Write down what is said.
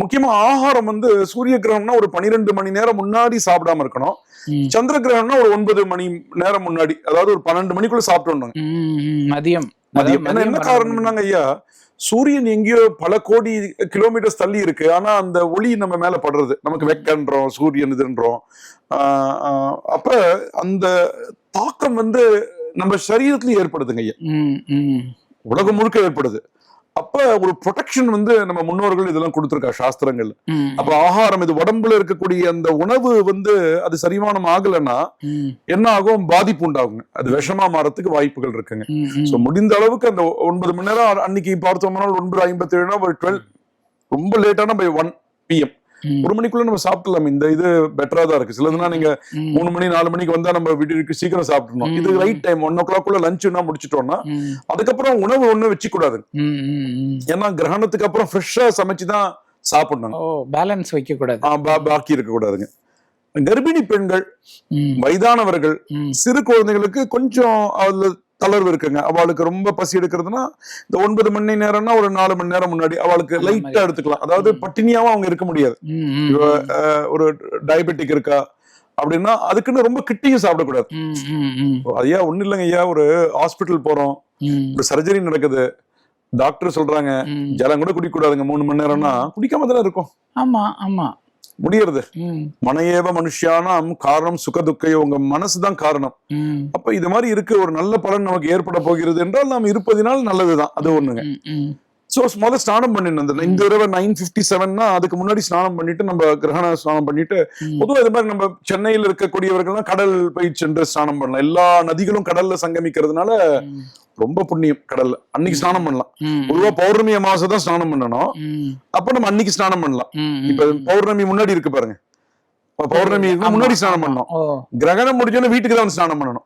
முக்கியமா ஆகாரம் வந்து சூரிய கிரகணம்னா ஒரு பன்னிரெண்டு மணி நேரம் முன்னாடி சாப்பிடாம இருக்கணும். சந்திர கிரகணம்னா ஒரு ஒன்பது மணி நேரம் முன்னாடி அதாவது ஒரு பன்னெண்டு மணிக்குள்ள சாப்பிட்டு மதியம். என்ன காரணம்னாங்க ஐயா? சூரியன் எங்கேயோ பல கோடி கிலோமீட்டர்ஸ் தள்ளி இருக்கு. ஆனா அந்த ஒளி நம்ம மேல படுறது. நமக்கு வெக்கன்றோம் சூரியன் இதுன்றோம். அப்ப அந்த தாக்கம் வந்து நம்ம சரீரத்திலயும் ஏற்படுதுங்க ஐயா. உலகம் முழுக்க ஏற்படுது. அப்ப ஒரு ப்ரொடெக்ஷன் வந்து நம்ம முன்னோர்கள் இதெல்லாம் கொடுத்துருக்கா சாஸ்திரங்கள். அப்ப ஆகாரம் இது உடம்புல இருக்கக்கூடிய அந்த உணவு வந்து அது சரிமானம் ஆகலைன்னா என்ன ஆகும்? பாதிப்பு உண்டாகுங்க. அது விஷமா மாறத்துக்கு வாய்ப்புகள் இருக்குங்க. சோ முடிந்த அளவுக்கு அந்த ஒன்பது மணி நேரம் அன்னைக்கு பார்த்தோம்னா ஒன்பது ஐம்பத்தி ஏழுனா ஒரு டுவெல் ரொம்ப லேட்டான பை ஒன் பிஎம். ஒரு மணிக்குள்ள நம்ம சாப்பிடலாம். இந்த இது பெட்டரா தான் இருக்கு. சிலதுனா நீங்க மூணு மணி நாலு மணிக்கு வந்தா நம்ம வீட்டுக்கு சீக்கிரம் சாப்பிடணும். இது. ரைட் டைம் ஒன் ஓ கிளாக்குள்ள லஞ்சுனா முடிச்சிட்டோம்னா அதுக்கப்புறம் உணவு ஒண்ணு வச்சு கூடாது ம், ம், ம். ஏன்னா கிரகணத்துக்கு அப்புறம் ஃப்ரெஷ்ஷா சமைச்சு தான் சாப்பிடணும். ஓ பேலன்ஸ் வைக்க கூடாது பாக்கி இருக்க கூடாதுங்க கர்ப்பிணி பெண்கள் வயதானவர்கள் சிறு குழந்தைகளுக்கு கொஞ்சம் அதுல தளர்வு இருக்குங்க. அவளுக்கு ரொம்ப பசி எடுக்கிறதுனா இந்த ஒன்பது மணி நேரம்னா ஒரு நாலு மணி நேரம் முன்னாடி அவளுக்கு லைட்டா. எடுத்துக்கலாம். அதாவது. பட்டினியாவும் அவங்க இருக்க முடியாது. ஒரு டயபெட்டிக் இருக்கா அப்படின்னா அதுக்குன்னு ரொம்ப கிட்டியும் சாப்பிடக்கூடாது. ஐயா ஒண்ணு இல்லைங்க ஐயா. ஒரு ஹாஸ்பிட்டல் போறோம். ஒரு சர்ஜரி நடக்குது. டாக்டர் சொல்றாங்க. ஜலம் கூட குடிக்க கூடாதுங்க மூணு மணி நேரம்னா குடிக்காம தானே இருக்கும். ஆமா ஆமா. முடியறது. மனையேவ மனுஷியானாம் காரணம் சுக துக்கையோ. உங்க மனசுதான் காரணம். அப்ப இது மாதிரி இருக்கு. ஒரு நல்ல பலன் நமக்கு ஏற்பட போகிறது என்றால் நாம் இருப்பதினால் நல்லதுதான். அது ஒண்ணுங்க. சோ முதல்ல ஸ்நானம் பண்ணிருந்தேன் இந்த தடவை நைன் பிப்டி செவன்னா அதுக்கு முன்னாடி ஸ்நானம் பண்ணிட்டு நம்ம கிரகண ஸ்நானம் பண்ணிட்டு ம். பொதுவா இது மாதிரி நம்ம சென்னையில் இருக்கக்கூடியவர்கள்லாம் கடல் போய் சென்று ஸ்நானம் பண்ணலாம். எல்லா நதிகளும் கடல்ல சங்கமிக்கிறதுனால ரொம்ப புண்ணியம் கடல்ல அன்னைக்கு ஸ்நானம் பண்ணலாம். பொதுவா பௌர்ணமி அமாவாசை தான் ஸ்நானம் பண்ணணும். அப்ப நம்ம அன்னைக்கு ஸ்நானம் பண்ணலாம். இப்ப. பௌர்ணமி முன்னாடி இருக்கு பாருங்க. பௌர்ணமி முன்னாடி ஸ்நானம் ஓ. கிரகணம் முடிஞ்சோன்னு வீட்டுக்கு தான் ஸ்நானம் பண்ணணும்.